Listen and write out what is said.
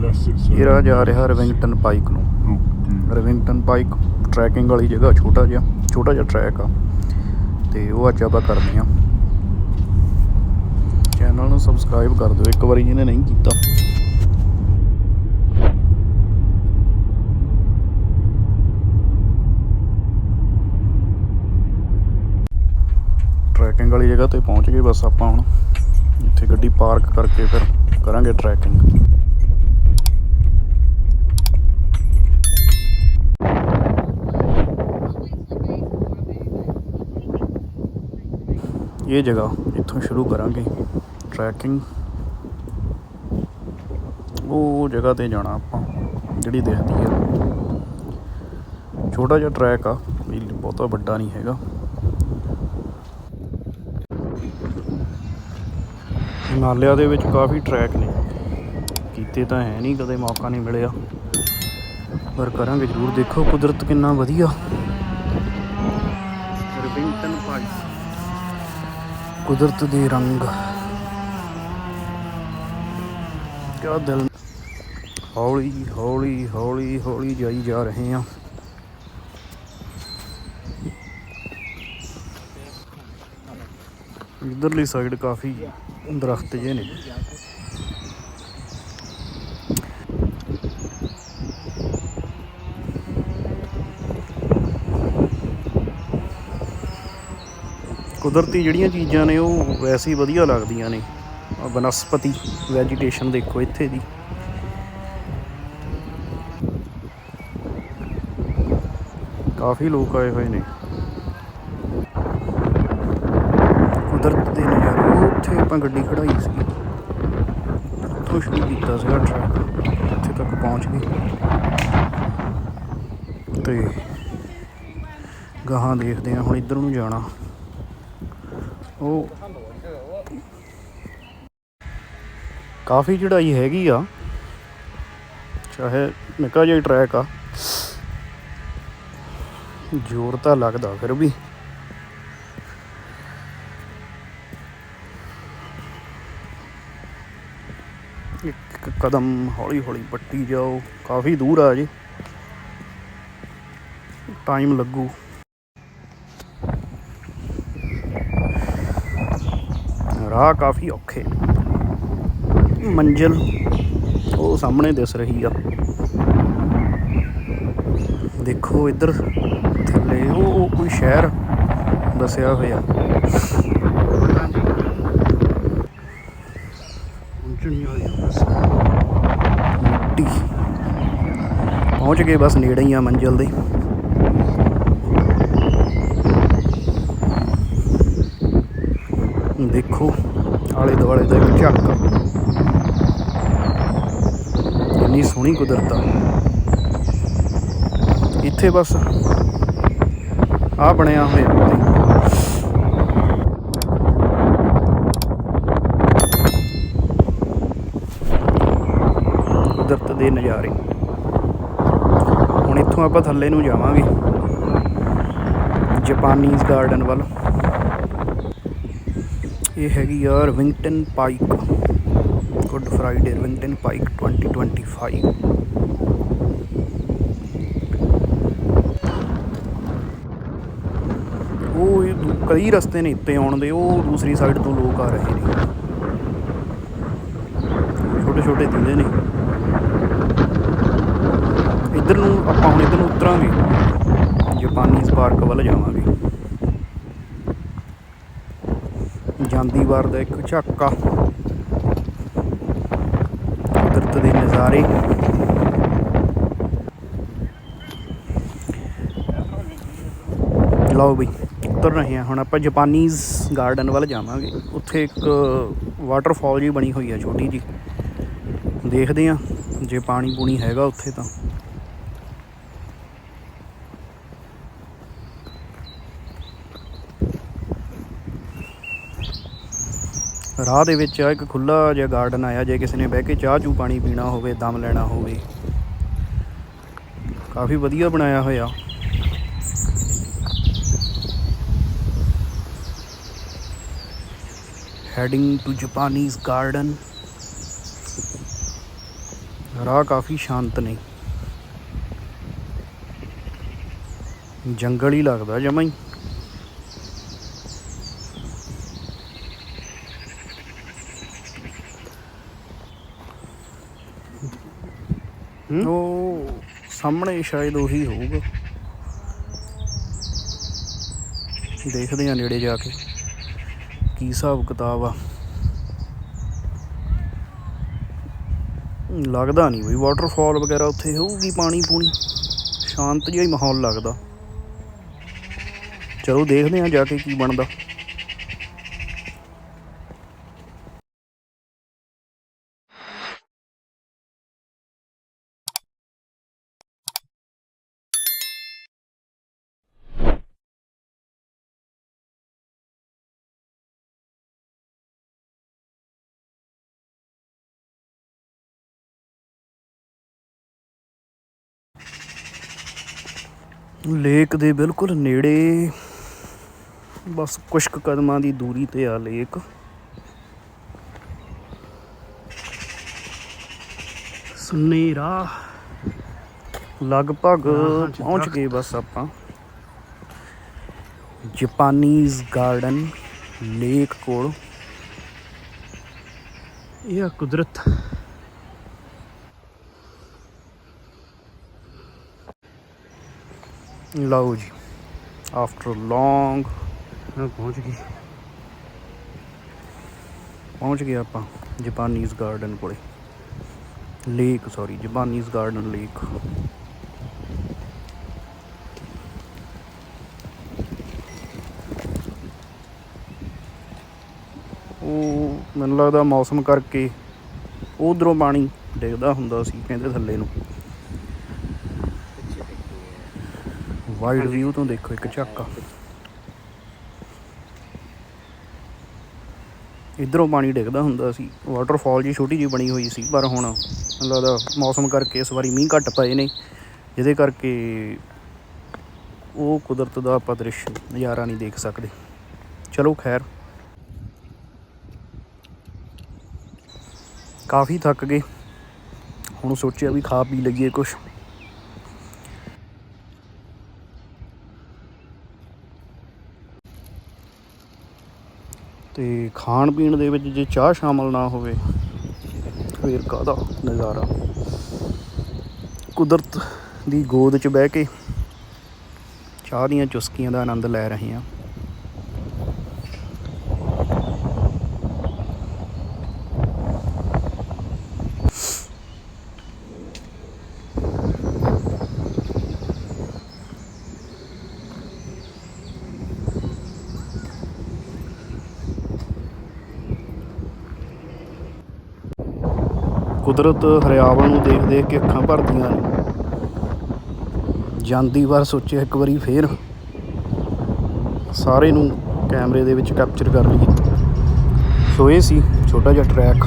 less it's ਇਹ ਰਾਹ ਜਾ ਰਿਹਾ ਰਵਿੰਗਟਨ ਪਾਈਕ ਨੂੰ। ਰਵਿੰਗਟਨ ਪਾਈਕ ਟਰੈਕਿੰਗ ਵਾਲੀ ਜਗ੍ਹਾ, ਛੋਟਾ ਜਿਹਾ ਛੋਟਾ ਜਿਹਾ ਟਰੈਕ ਆ। ਤੇ ਉਹ ਅੱਜ ਆਪਾਂ ਕਰਦੇ ਆ। ਚੈਨਲ ਨੂੰ ਸਬਸਕ੍ਰਾਈਬ ਕਰ ਦਿਓ, ਇੱਕ ਵਾਰੀ ਜਿਹਨੇ ਨਹੀਂ ਕੀਤਾ। ਟਰੈਕਿੰਗ ਵਾਲੀ ਜਗ੍ਹਾ ਤੇ ਪਹੁੰਚ ਗਏ ਬਸ ਆਪਾਂ ਹੁਣ। ਇੱਥੇ ਗੱਡੀ ਪਾਰਕ ਕਰਕੇ ਫਿਰ ਕਰਾਂਗੇ ਟਰੈਕਿੰਗ ਇਹ ਜਗ੍ਹਾ ਇੱਥੋਂ ਸ਼ੁਰੂ ਕਰਾਂਗੇ ਟਰੈਕਿੰਗ ਉਹ ਜਗ੍ਹਾ ਤੇ ਜਾਣਾ ਆਪਾਂ, ਜਿਹੜੀ ਦਿਖਦੀ ਹੈ ਛੋਟਾ ਜਿਹਾ ਟਰੈਕ ਆ ਬਹੁਤਾ ਵੱਡਾ ਨਹੀਂ ਹੈਗਾ। ਹਿਮਾਲਿਆ ਦੇ ਵਿੱਚ ਕਾਫੀ ਟਰੈਕ ਨੇ। ਕੀਤੇ ਤਾਂ ਹੈ ਨਹੀਂ, ਕਦੇ ਮੌਕਾ ਨਹੀਂ ਮਿਲਿਆ। ਪਰ ਕਰਾਂਗੇ ਜ਼ਰੂਰ ਦੇਖੋ ਕੁਦਰਤ ਕਿੰਨਾ ਵਧੀਆ। ਰਵਿੰਗਟਨ ਪਾਈਕ ਕੁਦਰਤ ਦੇ ਰੰਗ। ਕਿਆ ਦਿਲ ਹੌਲੀ ਹੌਲੀ ਹੌਲੀ ਹੌਲੀ ਜਾਈ ਜਾ ਰਹੇ ਆ ਇਧਰਲੀ ਸਾਈਡ ਕਾਫੀ ਦਰਖਤ ਜੇ ਨੇ। ਕੁਦਰਤੀ ਜਿਹੜੀਆਂ ਚੀਜ਼ਾਂ ਨੇ ਉਹ ਵੈਸੇ ਹੀ ਵਧੀਆ ਲੱਗਦੀਆਂ ਨੇ। ਬਨਸਪਤੀ ਵੈਜੀਟੇਸ਼ਨ ਦੇਖੋ ਇੱਥੇ ਦੀ। ਕਾਫੀ ਲੋਕ ਆਏ ਹੋਏ ਨੇ। ਕੁਦਰਤ ਦੇ ਨਜ਼ਾਰੇ ਉੱਥੇ ਆਪਾਂ ਗੱਡੀ ਖੜਾਈ ਸੀ। ਉੱਥੋਂ ਸ਼ੁਰੂ ਕੀਤਾ ਸੀਗਾ ਟਰੈਕ ਇੱਥੇ ਤੱਕ ਪਹੁੰਚ ਗਏ। ਤੇ ਗਾਹਾਂ ਦੇਖਦੇ ਆ ਹੁਣ ਇੱਧਰ ਨੂੰ ਜਾਣਾ। ਉਹ ਕਾਫੀ ਚੜਾਈ ਹੈਗੀ ਆ। ਚਾਹੇ ਨਿੱਕਾ ਜਿਹਾ ਟਰੈਕ ਆ। ਜ਼ੋਰ ਤਾਂ ਲੱਗਦਾ ਫਿਰ ਵੀ। ਇੱਕ ਕਦਮ ਹੌਲੀ ਹੌਲੀ ਪੱਟੀ ਜਾਓ। ਕਾਫੀ ਦੂਰ ਆ ਜੀ। ਟਾਈਮ ਲੱਗੂ। ਰਾਹ ਕਾਫੀ ਔਖੇ ਮੰਜ਼ਿਲ ਉਹ ਸਾਹਮਣੇ ਦਿਸ ਰਹੀ ਆ। ਦੇਖੋ ਇੱਧਰ ਥੱਲੇ, ਉਹ ਕੋਈ ਸ਼ਹਿਰ ਦੱਸਿਆ ਹੋਇਆ। ਪਹੁੰਚ ਗਏ ਬਸ ਨੇੜੇ ਹੀ ਆ ਮੰਜ਼ਿਲ ਦੇ। ਦੇਖੋ, ਆਲੇ ਦੁਆਲੇ ਦਾ ਇੱਕ ਝੱਕ। ਇੰਨੀ ਸੋਹਣੀ ਕੁਦਰਤ ਆ। ਇੱਥੇ ਬਸ ਆ ਬਣਿਆ ਹੋਇਆ ਕੁਦਰਤ ਦੇ ਨਜ਼ਾਰੇ। ਹੁਣ ਇੱਥੋਂ ਆਪਾਂ ਥੱਲੇ ਨੂੰ ਜਾਵਾਂਗੇ। ਜਾਪਾਨੀਜ਼ ਗਾਰਡਨ ਵੱਲ। ਇਹ ਹੈਗੀ ਆ Rivington Pike. Good Friday Rivington Pike 2025 ਉਹ ਦੂ- ਕਈ ਰਸਤੇ ਨੇ ਇੱਥੇ ਆਉਣ ਦੇ, ਉਹ ਦੂਸਰੀ ਸਾਈਡ ਤੋਂ ਲੋਕ ਆ ਰਹੇ ਨੇ। ਛੋਟੇ ਛੋਟੇ ਦਿੰਦੇ ਨੇ। ਇੱਧਰ ਨੂੰ ਆਪਾਂ ਹੁਣ ਇੱਧਰ ਨੂੰ ਉਤਰਾਂਗੇ। ਜਾਪਾਨੀਜ਼ ਪਾਰਕ ਵੱਲ ਜਾਵਾਂਗੇ। ਜਾਂਦੀ ਵਾਰ ਦਾ ਇੱਕ ਝਾਕਾ। ਕੁਦਰਤ ਦੇ ਨਜ਼ਾਰੇ। ਲਓ ਬਈ, ਉਤਰ ਰਹੇ ਹਾਂ ਹੁਣ ਆਪਾਂ ਜਾਪਾਨੀਜ਼ ਗਾਰਡਨ ਵੱਲ ਜਾਵਾਂਗੇ। ਉੱਥੇ ਇੱਕ ਵਾਟਰਫਾਲ ਜੀ ਬਣੀ ਹੋਈ ਹੈ ਛੋਟੀ ਜੀ ਦੇਖਦੇ ਹਾਂ, ਜੇ ਪਾਣੀ ਪੂਣੀ ਹੈਗਾ ਉੱਥੇ ਤਾਂ। ਰਾਹ ਦੇ ਵਿੱਚ ਆ ਇੱਕ ਖੁੱਲਾ ਜਿਹਾ ਗਾਰਡਨ ਆਇਆ ਜੇ ਕਿਸੇ ਨੇ ਬਹਿ ਕੇ ਚਾਹ ਚੂ ਪਾਣੀ ਪੀਣਾ ਹੋਵੇ, ਦਮ ਲੈਣਾ ਹੋਵੇ। ਕਾਫੀ ਵਧੀਆ ਬਣਾਇਆ ਹੋਇਆ। ਹੈਡਿੰਗ ਟੂ Japanese ਗਾਰਡਨ ਰਾਹ ਕਾਫੀ ਸ਼ਾਂਤ ਨੇ। ਜੰਗਲ ਹੀ ਲੱਗਦਾ ਜਮਾਂ ਹੀ। ਉਹ ਸਾਹਮਣੇ ਸ਼ਾਇਦ ਉਹੀ ਹੋਊਗਾ। ਦੇਖਦੇ ਆ ਨੇੜੇ ਜਾ ਕੇ ਕੀ ਹਿਸਾਬ ਕਿਤਾਬ ਆ। ਲੱਗਦਾ ਨਹੀਂ ਬਈ ਵਾਟਰਫਾਲ ਵਗੈਰਾ ਉੱਥੇ ਹੋਊਗੀ ਪਾਣੀ ਪੂਣੀ। ਸ਼ਾਂਤ ਜਿਹਾ ਹੀ ਮਾਹੌਲ ਲੱਗਦਾ। ਚਲੋ ਦੇਖਦੇ ਆ ਜਾ ਕੇ ਕੀ ਬਣਦਾ। ਲੇਕ ਦੇ ਬਿਲਕੁਲ ਨੇੜੇ ਬਸ ਕੁਝ ਕਦਮਾਂ ਦੀ ਦੂਰੀ ਤੇ ਆ ਲੇਕ। ਸੁਨੇਰਾ ਲਗਭਗ ਪਹੁੰਚ ਗਏ ਬਸ ਆਪਾਂ। ਜਾਪਾਨੀਜ਼ ਗਾਰਡਨ ਲੇਕ ਕੋਲ। ਇਹ ਆ ਕੁਦਰਤ। ਲਓ ਜੀ ਆਫਟਰ ਲੌਂਗ ਪਹੁੰਚ ਗਈ ਪਹੁੰਚ ਗਏ ਆਪਾਂ ਜਾਪਾਨੀਜ਼ ਗਾਰਡਨ ਕੋਲੇ। Lake sorry Japanese garden lake ਉਹ ਮੈਨੂੰ ਲੱਗਦਾ ਮੌਸਮ ਕਰਕੇ ਉਧਰੋਂ ਪਾਣੀ ਡਿੱਗਦਾ ਹੁੰਦਾ ਸੀ ਕਹਿੰਦੇ ਥੱਲੇ ਨੂੰ। ਵਾਈਡ ਵਿਊ ਤੋਂ ਦੇਖੋ ਇੱਕ ਝਾਕਾ। ਇਧਰੋਂ ਪਾਣੀ ਡਿੱਗਦਾ ਹੁੰਦਾ ਸੀ। ਵਾਟਰਫਾਲ ਜੀ ਛੋਟੀ ਜੀ ਬਣੀ ਹੋਈ ਸੀ, ਪਰ ਹੁਣ ਮੈਨੂੰ ਲੱਗਦਾ ਮੌਸਮ ਕਰਕੇ ਇਸ ਵਾਰੀ ਮੀਂਹ ਘੱਟ ਪਏ ਨੇ। ਜਿਹਦੇ ਕਰਕੇ ਉਹ ਕੁਦਰਤ ਦਾ ਆਪਾਂ ਦ੍ਰਿਸ਼ ਨਜ਼ਾਰਾ ਨਹੀਂ ਦੇਖ ਸਕਦੇ। ਚਲੋ ਖੈਰ। ਕਾਫੀ ਥੱਕ ਗਏ। ਹੁਣ ਸੋਚਿਆ ਵੀ ਖਾ ਪੀ ਲਈਏ ਕੁਛ। ਤੇ ਖਾਣ ਪੀਣ ਦੇ ਵਿੱਚ ਜੇ ਚਾਹ ਸ਼ਾਮਲ ਨਾ ਹੋਵੇ, ਫੇਰ ਕਾਹਦਾ ਨਜ਼ਾਰਾ? ਕੁਦਰਤ ਦੀ ਗੋਦ 'ਚ ਬਹਿ ਕੇ ਚਾਹ ਦੀਆਂ ਚੁਸਕੀਆਂ ਦਾ ਆਨੰਦ ਲੈ ਰਹੇ ਹਾਂ। ਕੁਦਰਤ ਹਰਿਆਵਲ ਨੂੰ ਦੇਖ ਦੇਖ ਕੇ ਅੱਖਾਂ ਭਰਦੀਆਂ ਨੇ। ਜਾਂਦੀ ਵਾਰ ਸੋਚਿਆ ਇੱਕ ਵਾਰੀ ਫੇਰ ਸਾਰੇ ਨੂੰ ਕੈਮਰੇ ਦੇ ਵਿੱਚ ਕੈਪਚਰ ਕਰ ਲਈਏ। ਸੋ ਇਹ ਸੀ ਛੋਟਾ ਜਿਹਾ ਟਰੈਕ